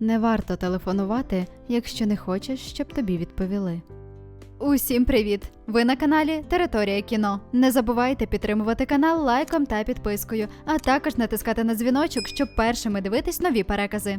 Не варто телефонувати, якщо не хочеш, щоб тобі відповіли. Усім привіт! Ви на каналі Територія кіно. Не забувайте підтримувати канал лайком та підпискою, а також натискати на дзвіночок, щоб першими дивитись нові перекази.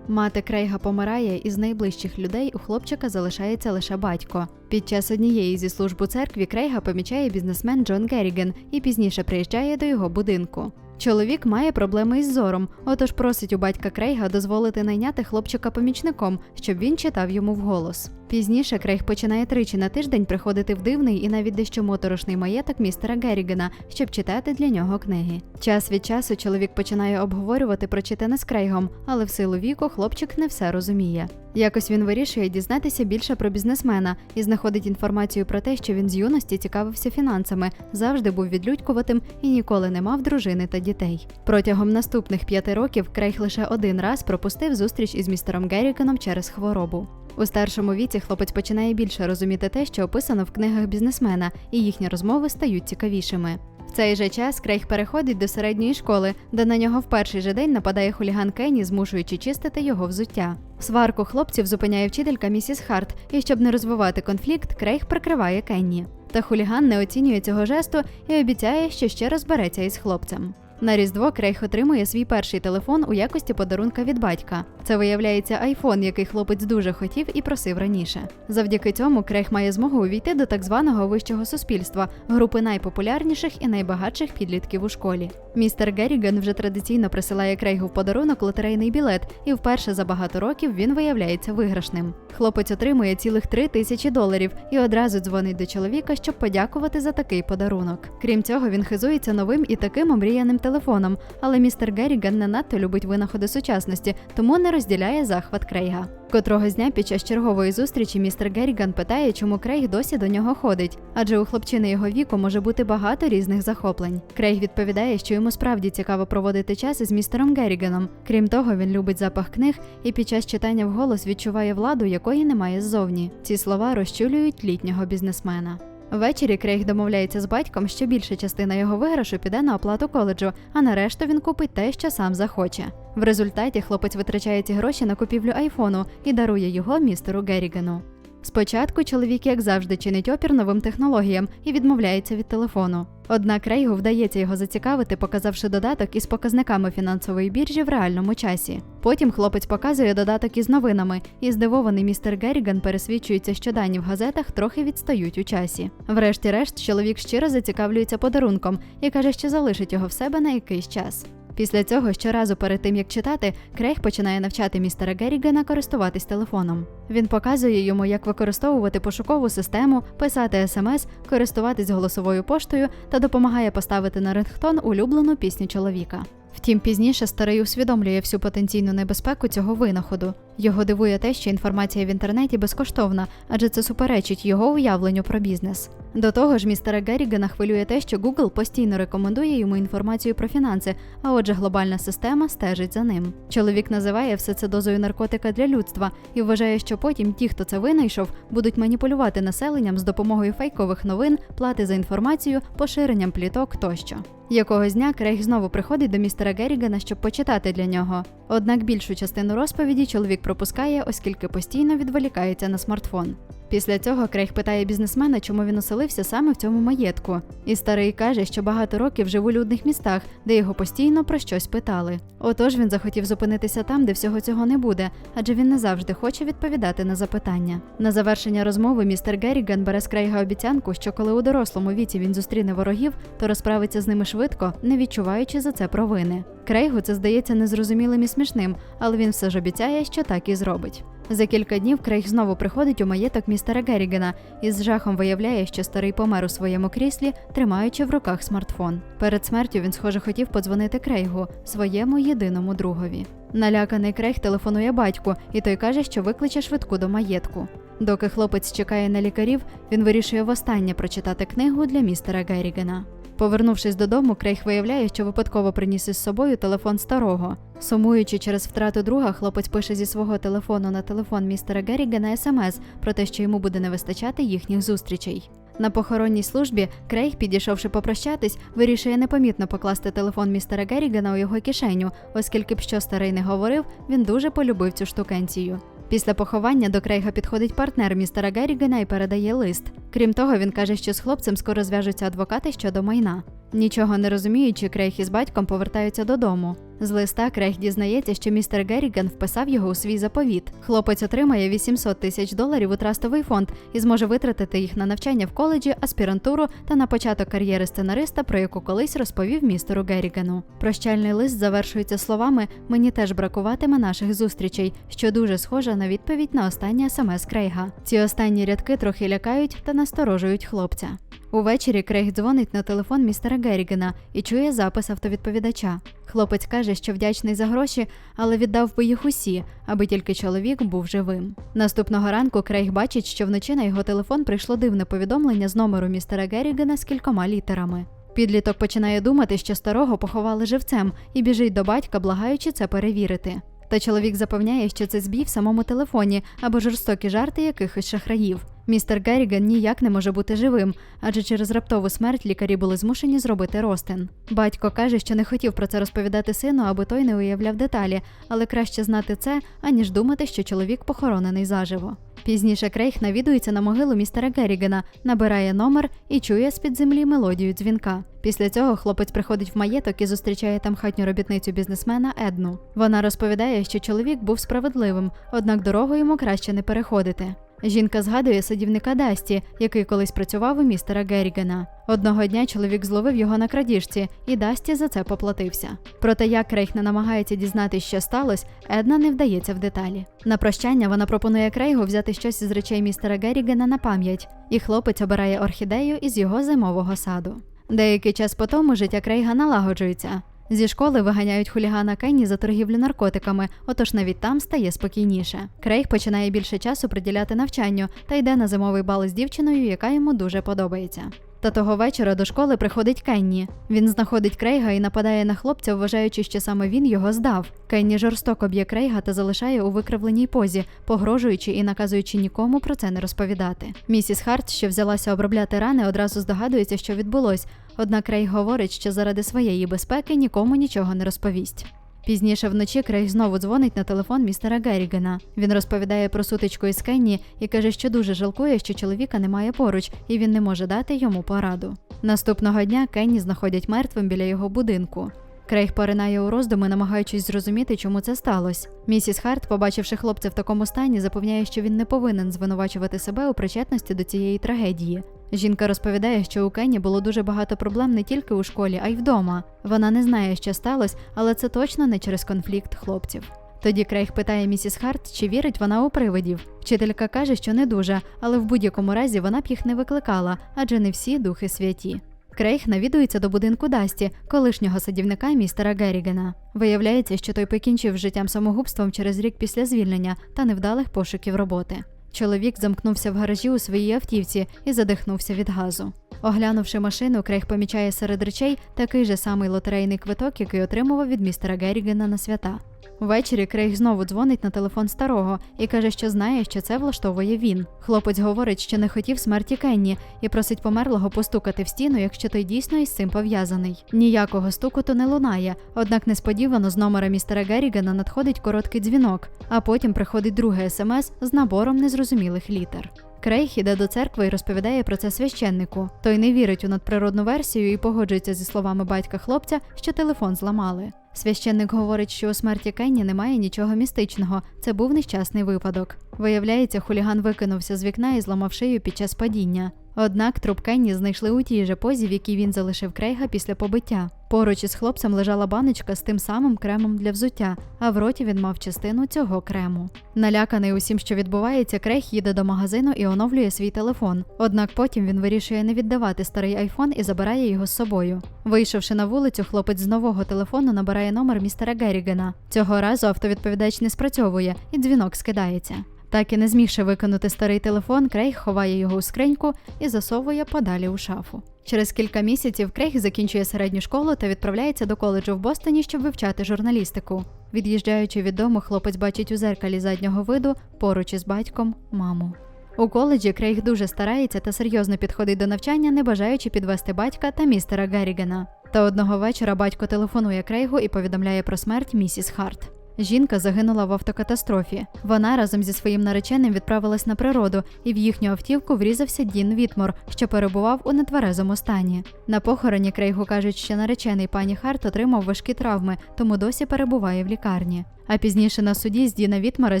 Мати Крейга помирає, і з найближчих людей у хлопчика залишається лише батько. Під час однієї зі служб у церкві Крейга помічає бізнесмен Джон Керріген і пізніше приїжджає до його будинку. Чоловік має проблеми із зором, отож просить у батька Крейга дозволити найняти хлопчика помічником, щоб він читав йому вголос. Пізніше Крейг починає тричі на тиждень приходити в дивний і навіть дещо моторошний маєток містера Геррігена, щоб читати для нього книги. Час від часу чоловік починає обговорювати прочитане з Крейгом, але в силу віку хлопчик не все розуміє. Якось він вирішує дізнатися більше про бізнесмена і знаходить інформацію про те, що він з юності цікавився фінансами, завжди був відлюдькуватим і ніколи не мав дружини та дітей. Протягом наступних п'яти років Крейг лише один раз пропустив зустріч із містером Геррігеном через хворобу. У старшому віці хлопець починає більше розуміти те, що описано в книгах бізнесмена, і їхні розмови стають цікавішими. В цей же час Крейг переходить до середньої школи, де на нього в перший же день нападає хуліган Кенні, змушуючи чистити його взуття. Сварку хлопців зупиняє вчителька місіс Харт, і щоб не розвивати конфлікт, Крейг прикриває Кенні. Та хуліган не оцінює цього жесту і обіцяє, що ще розбереться із хлопцем. На Різдво Крейг отримує свій перший телефон у якості подарунка від батька. Це виявляється айфон, який хлопець дуже хотів і просив раніше. Завдяки цьому Крейг має змогу увійти до так званого вищого суспільства, групи найпопулярніших і найбагатших підлітків у школі. Містер Герріген вже традиційно присилає Крейгу в подарунок лотерейний білет, і вперше за багато років він виявляється виграшним. Хлопець отримує цілих три тисячі доларів і одразу дзвонить до чоловіка, щоб подякувати за такий подарунок. Крім цього, він хизується новим і таким омріяним телефоном, але містер Герріган не надто любить винаходи сучасності, тому не розділяє захват Крейга. Котрого дня під час чергової зустрічі містер Герріган питає, чому Крейг досі до нього ходить, адже у хлопчини його віку може бути багато різних захоплень. Крейг відповідає, що йому справді цікаво проводити час із містером Герріганом. Крім того, він любить запах книг і під час читання вголос відчуває владу, якої немає ззовні. Ці слова розчулюють літнього бізнесмена. Ввечері Крейг домовляється з батьком, що більша частина його виграшу піде на оплату коледжу, а на решту він купить те, що сам захоче. В результаті хлопець витрачає ці гроші на купівлю айфону і дарує його містеру Геррігану. Спочатку чоловік, як завжди, чинить опір новим технологіям і відмовляється від телефону. Однак Рейгу вдається його зацікавити, показавши додаток із показниками фінансової біржі в реальному часі. Потім хлопець показує додаток із новинами, і здивований містер Герріган пересвідчується, що дані в газетах трохи відстають у часі. Врешті-решт, чоловік щиро зацікавлюється подарунком і каже, що залишить його в себе на якийсь час. Після цього щоразу перед тим як читати, Крейг починає навчати містера Геррігана користуватись телефоном. Він показує йому, як використовувати пошукову систему, писати смс, користуватись голосовою поштою та допомагає поставити на рингтон улюблену пісню чоловіка. Втім, пізніше старий усвідомлює всю потенційну небезпеку цього винаходу. Його дивує те, що інформація в інтернеті безкоштовна, адже це суперечить його уявленню про бізнес. До того ж, містера Геррігана хвилює те, що Google постійно рекомендує йому інформацію про фінанси, а отже, глобальна система стежить за ним. Чоловік називає все це дозою наркотика для людства і вважає, що потім ті, хто це винайшов, будуть маніпулювати населенням з допомогою фейкових новин, плати за інформацію, поширенням пліток тощо. Якогось дня Крейг знову приходить до містера Геррігана, щоб почитати для нього. Однак більшу частину розповіді чоловік пропускає, оскільки постійно відволікається на смартфон. Після цього Крейг питає бізнесмена, чому він оселився саме в цьому маєтку. І старий каже, що багато років жив у людних містах, де його постійно про щось питали. Отож він захотів зупинитися там, де всього цього не буде, адже він не завжди хоче відповідати на запитання. На завершення розмови містер Герріган бере з Крейга обіцянку, що коли у дорослому віці він зустріне ворогів, то розправиться з ними швидко, не відчуваючи за це провини. Крейгу це здається незрозумілим і смішним, але він все ж обіцяє, що так і зробить. За кілька днів Крейг знову приходить у маєток містера Геррігена і з жахом виявляє, що старий помер у своєму кріслі, тримаючи в руках смартфон. Перед смертю він, схоже, хотів подзвонити Крейгу, своєму єдиному другові. Наляканий Крейг телефонує батьку, і той каже, що викличе швидку до маєтку. Доки хлопець чекає на лікарів, він вирішує востаннє прочитати книгу для містера Геррігена. Повернувшись додому, Крейг виявляє, що випадково приніс із собою телефон старого. Сумуючи через втрату друга, хлопець пише зі свого телефону на телефон містера Геррігана смс про те, що йому буде не вистачати їхніх зустрічей. На похоронній службі Крейг, підійшовши попрощатись, вирішує непомітно покласти телефон містера Геррігана у його кишеню, оскільки б що старий не говорив, він дуже полюбив цю штукенцію. Після поховання до Крейга підходить партнер містера Геррігана і передає лист. Крім того, він каже, що з хлопцем скоро зв'яжуться адвокати щодо майна. Нічого не розуміючи, Крейг із батьком повертаються додому. З листа Крейг дізнається, що містер Герріган вписав його у свій заповіт. Хлопець отримає 800 тисяч доларів у трастовий фонд і зможе витратити їх на навчання в коледжі, аспірантуру та на початок кар'єри сценариста, про яку колись розповів містеру Геррігану. Прощальний лист завершується словами: Мені теж бракуватиме наших зустрічей, що дуже схоже на відповідь на останнє смс Крейга. Ці останні рядки трохи лякають та насторожують хлопця. Увечері Крейг дзвонить на телефон містера Геррігана і чує запис автовідповідача. Хлопець каже, що вдячний за гроші, але віддав би їх усі, аби тільки чоловік був живим. Наступного ранку Крейг бачить, що вночі на його телефон прийшло дивне повідомлення з номеру містера Геррігана з кількома літерами. Підліток починає думати, що старого поховали живцем, і біжить до батька, благаючи це перевірити. Та чоловік запевняє, що це збій в самому телефоні або жорстокі жарти якихось шахраїв. Містер Герріган ніяк не може бути живим, адже через раптову смерть лікарі були змушені зробити ростин. Батько каже, що не хотів про це розповідати сину, аби той не уявляв деталі, але краще знати це, аніж думати, що чоловік похоронений заживо. Пізніше Крейг навідується на могилу містера Геррігана, набирає номер і чує з-під землі мелодію дзвінка. Після цього хлопець приходить в маєток і зустрічає там хатню робітницю бізнесмена Едну. Вона розповідає, що чоловік був справедливим, однак дорогу йому краще не переходити. Жінка згадує садівника Дасті, який колись працював у містера Геррігана. Одного дня чоловік зловив його на крадіжці, і Дасті за це поплатився. Проте як Крейг не намагається дізнатися, що сталося, Една не вдається в деталі. На прощання вона пропонує Крейгу взяти щось із речей містера Геррігана на пам'ять, і хлопець обирає орхідею із його зимового саду. Деякий час по тому життя Крейга налагоджується. Зі школи виганяють хулігана Кенні за торгівлю наркотиками, отож навіть там стає спокійніше. Крейг починає більше часу приділяти навчанню та йде на зимовий бал з дівчиною, яка йому дуже подобається. Та того вечора до школи приходить Кенні. Він знаходить Крейга і нападає на хлопця, вважаючи, що саме він його здав. Кенні жорстоко б'є Крейга та залишає у викривленій позі, погрожуючи і наказуючи нікому про це не розповідати. Місіс Харт, що взялася обробляти рани, одразу здогадується, що відбулось. Однак Крейг говорить, що заради своєї безпеки нікому нічого не розповість. Пізніше вночі Крейг знову дзвонить на телефон містера Геррігана. Він розповідає про сутичку із Кенні і каже, що дуже жалкує, що чоловіка немає поруч, і він не може дати йому пораду. Наступного дня Кенні знаходять мертвим біля його будинку. Крейг поринає у роздуми, намагаючись зрозуміти, чому це сталося. Місіс Харт, побачивши хлопця в такому стані, запевняє, що він не повинен звинувачувати себе у причетності до цієї трагедії. Жінка розповідає, що у Кенні було дуже багато проблем не тільки у школі, а й вдома. Вона не знає, що сталося, але це точно не через конфлікт хлопців. Тоді Крейг питає місіс Харт, чи вірить вона у привидів. Вчителька каже, що не дуже, але в будь-якому разі вона б їх не викликала, адже не всі духи святі. Крейг навідується до будинку Дасті, колишнього садівника містера Геррігана. Виявляється, що той покінчив життям самогубством через рік після звільнення та невдалих пошуків роботи. Чоловік замкнувся в гаражі у своїй автівці і задихнувся від газу. Оглянувши машину, Крейг помічає серед речей такий же самий лотерейний квиток, який отримував від містера Геррігана на свята. Ввечері Крейг знову дзвонить на телефон старого і каже, що знає, що це влаштовує він. Хлопець говорить, що не хотів смерті Кенні і просить померлого постукати в стіну, якщо той дійсно із цим пов'язаний. Ніякого стукоту не лунає, однак несподівано з номера містера Геррігана надходить короткий дзвінок, а потім приходить друге смс з набором незрозумілих літер. Крейг іде до церкви і розповідає про це священнику. Той не вірить у надприродну версію і погоджується зі словами батька хлопця, що телефон зламали. Священник говорить, що у смерті Кенні немає нічого містичного. Це був нещасний випадок. Виявляється, хуліган викинувся з вікна і зламав шию під час падіння. Однак труп Кенні знайшли у тій же позі, в якій він залишив Крейга після побиття. Поруч із хлопцем лежала баночка з тим самим кремом для взуття, а в роті він мав частину цього крему. Наляканий усім, що відбувається, Крейг їде до магазину і оновлює свій телефон. Однак потім він вирішує не віддавати старий айфон і забирає його з собою. Вийшовши на вулицю, хлопець з нового телефону набирає номер містера Геррігана. Цього разу автовідповідач не спрацьовує, і дзвінок скидається. Так і не змігши виконати старий телефон, Крейг ховає його у скриньку і засовує подалі у шафу. Через кілька місяців Крейг закінчує середню школу та відправляється до коледжу в Бостоні, щоб вивчати журналістику. Від'їжджаючи від дому, хлопець бачить у зеркалі заднього виду поруч із батьком маму. У коледжі Крейг дуже старається та серйозно підходить до навчання, не бажаючи підвести батька та містера Гаррігана. Та одного вечора батько телефонує Крейгу і повідомляє про смерть місіс Харт. Жінка загинула в автокатастрофі. Вона разом зі своїм нареченим відправилась на природу, і в їхню автівку врізався Дін Вітмор, що перебував у нетверезому стані. На похороні Крейгу кажуть, що наречений пані Харт отримав важкі травми, тому досі перебуває в лікарні. А пізніше на суді з Діна Вітмара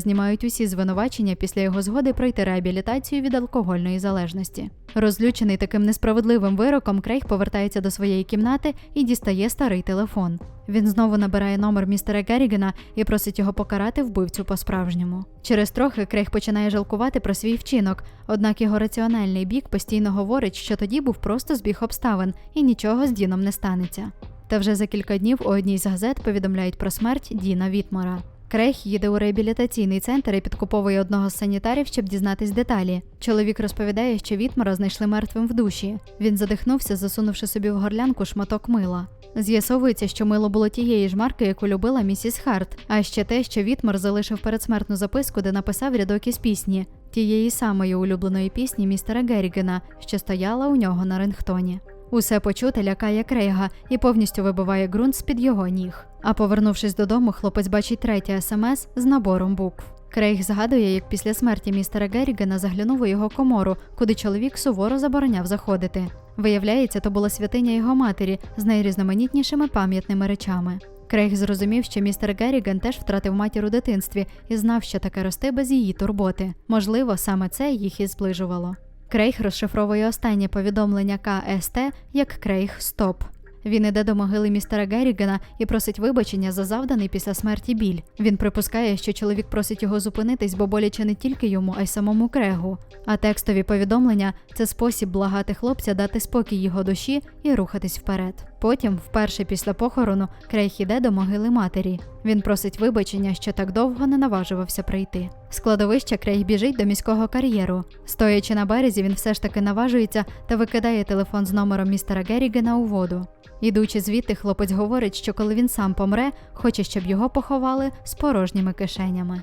знімають усі звинувачення після його згоди пройти реабілітацію від алкогольної залежності. Розлючений таким несправедливим вироком, Крейг повертається до своєї кімнати і дістає старий телефон. Він знову набирає номер містера Геррігена і просить його покарати вбивцю по-справжньому. Через трохи Крейг починає жалкувати про свій вчинок, однак його раціональний бік постійно говорить, що тоді був просто збіг обставин і нічого з Діном не станеться. Та вже за кілька днів у одній з газет повідомляють про смерть Діна Вітмора. Крейг їде у реабілітаційний центр і підкуповує одного з санітарів, щоб дізнатись деталі. Чоловік розповідає, що Вітмора знайшли мертвим в душі. Він задихнувся, засунувши собі в горлянку шматок мила. З'ясовується, що мило було тієї ж марки, яку любила місіс Харт. А ще те, що Вітмор залишив передсмертну записку, де написав рядок із пісні, тієї самої улюбленої пісні містера Геррігена, що стояла у нього на рингтоні. Усе почуте лякає Крейга і повністю вибиває ґрунт з-під його ніг. А повернувшись додому, хлопець бачить третє смс з набором букв. Крейг згадує, як після смерті містера Геррігена заглянув у його комору, куди чоловік суворо забороняв заходити. Виявляється, то була святиня його матері з найрізноманітнішими пам'ятними речами. Крейг зрозумів, що містер Герріген теж втратив матір у дитинстві і знав, що таке рости без її турботи. Можливо, саме це їх і зближувало. Крейг розшифровує останнє повідомлення КСТ як Крейг Стоп. Він іде до могили містера Геррігена і просить вибачення за завданий після смерті біль. Він припускає, що чоловік просить його зупинитись, бо боляче не тільки йому, а й самому Крегу. А текстові повідомлення це спосіб благати хлопця дати спокій його душі і рухатись вперед. Потім, вперше після похорону, Крейг іде до могили матері. Він просить вибачення, що так довго не наважувався прийти. З Крейг біжить до міського кар'єру. Стоячи на березі, він все ж таки наважується та викидає телефон з номером містера Геррігена у воду. Ідучи звідти, хлопець говорить, що коли він сам помре, хоче, щоб його поховали з порожніми кишенями.